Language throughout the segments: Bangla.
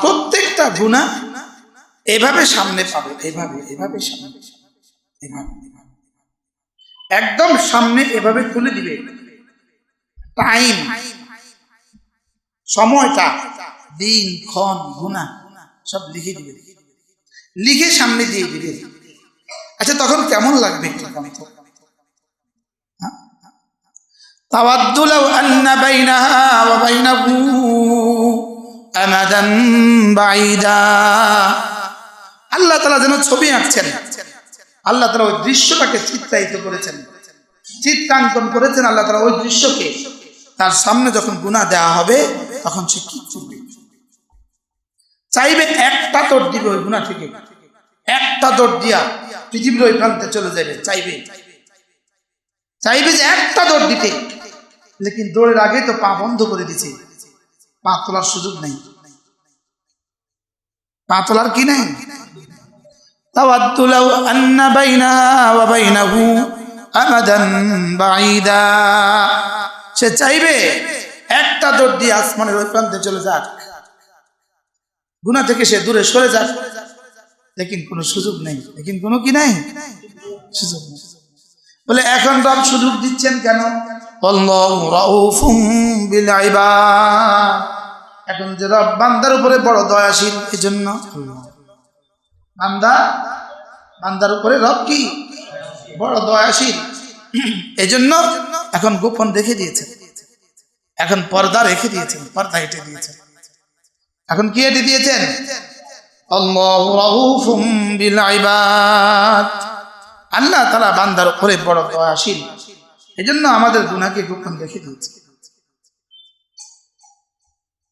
প্রত্যেকটা গুণা এভাবে সামনে পাবে, এভাবে এভাবে সামনে একদম সামনে এভাবে খুলে দিবে। টাইম, সময়টা, দিন, ক্ষণ, গুণা, সব লিখে দিবে। লিখে সামনে দিয়ে দিবে। আচ্ছা তখন কেমন লাগবে তাওয়াদ্দুলাও আন্না বাইনাহা ওয়া বাইনাহু। আল্লাহ তালা যেন ছবি আঁকছেন। আল্লাহ তালা ওই দৃশ্যটাকে চিত্রায়িত করেছেন। চিত্রাঙ্কন করেছেন আল্লাহ তালা ওই দৃশ্যকে। তার সামনে যখন গুণা দেওয়া হবে, তখন সে কি চুকবে চাইবে একটা তোর দিবে ওই গুণা থেকে। একটা দৌড় দিয়া পৃথিবীর ওই প্রান্তে চলে যাবে, চাইবে। চাইবে যে একটা দৌড় দিতে। লেকিন দৌড়ের আগে তো পা বন্ধ করে দিছে। পা তোলার সুযোগ নেই। না তোলার কি নেই? সে চাইবে একটা দিয়ে আসমানের ওই প্রান্তে চলে যাক। থেকে সে দূরে সরে যাক। দেখিন কোনো সুযোগ নেই। দেখিন কোনো কি নাই? সুযোগ নেই। বলে, এখন রব সুযোগ দিচ্ছেন কেন? আল্লাহু রাউফুম বিল ইবাদ। এখন যে রব বান্দার উপরে বড় দয়াশীল এই জন্য বান্দা, বান্দার উপরে রব কি? বড় দয়াশীল। এজন্য এখন গোপন রেখে দিয়েছেন। এখন পর্দা রেখে দিয়েছেন, পর্দা হেঁটে দিয়েছেন। এখন কি হেঁটে দিয়েছেন? আল্লাহু তালা বান্দার উপরে বড় দয়াশীল। এজন্য আমাদের গুনাকে গোপন রেখে দিয়েছে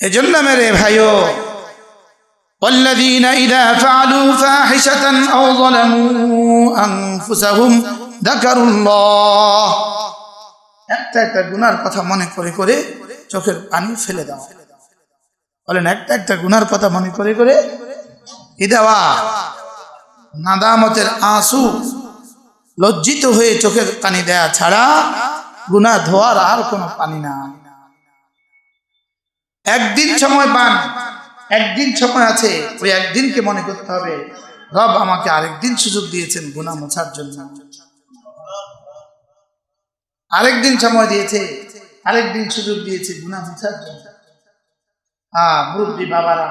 এজন্য মেরে ভাইও والذين إذا فعلوا فاحشة أو ظلموا أنفسهم ذكروا الله একটা একটা গুনার কথা মনে করে করে চোখের পানি ফেলে দাও বলেন একটা একটা গুনার কথা মনে করে করে কি দেওয়া নাদামতের আঁসু লজ্জিত হয়ে চোখের পানি দেয়া ছাড়া গুনা ধোয়ার আর কোনো পানি না একদিন সময় পান। একদিন সময় আছে, ওই একদিনকে মনে করতে হবে। রব আমাকে আরেকদিন সুযোগ দিয়েছেন গুনা মোছার জন্য। আরেকদিন সময় দিয়েছে, আরেকদিন সুযোগ দিয়েছে গুনা মোছার জন্য। হ্যাঁ মুরব্বী বাবারা,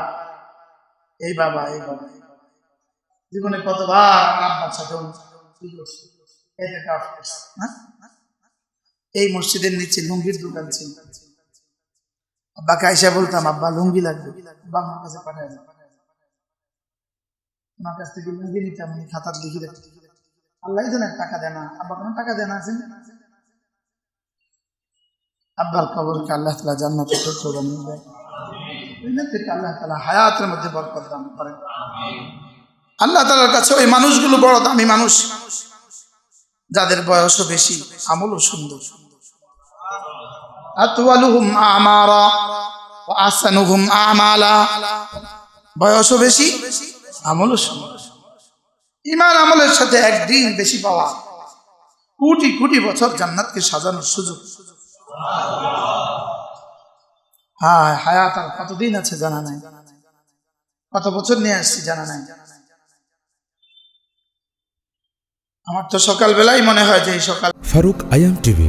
এই বাবা এই বাবা। জীবনে কতবার আব্বার সাথে না? এই মসজিদের নিচে লুঙ্গির দোকান ছিল। আব্বাকে আইসা বলতাম, আব্বা, লুঙ্গি লাগবে। আব্বা আমার কাছে পাঠায় দাও। আমার কাছ থেকে লুঙ্গি নিতাম, উনি খাতার লিখে রাখতে আল্লাহ জানে টাকা দেয় না। আব্বা, কোনো টাকা দেয় না আছেন আব্বার কবরকে আল্লাহ তালা জান্নাতে বানিয়ে দেয় জান্নাতে আল্লাহ তালা হায়াতের মধ্যে বরকত দান করেন আল্লাহ তালার কাছে ওই মানুষগুলো বড় দামি মানুষ, যাদের বয়সও বেশি, আমলও সুন্দর। আতওয়ালুহুম আমারা ওয়া আহসানুহুম আমালা। বয়সও বেশি, আমলও সুন্দর ইমান আমলের সাথে একদিন বেশি পাওয়া। কোটি কোটি বছর জান্নাতকে সাজানোর সুযোগ। হ্যাঁ হায়াত আর কতদিন আছে জানা নাই। কত বছর নিয়ে আসছি জানা নাই। আমার তো সকালবেলাই মনে হয় যে এই সকাল ফারুক আয়াম টিভি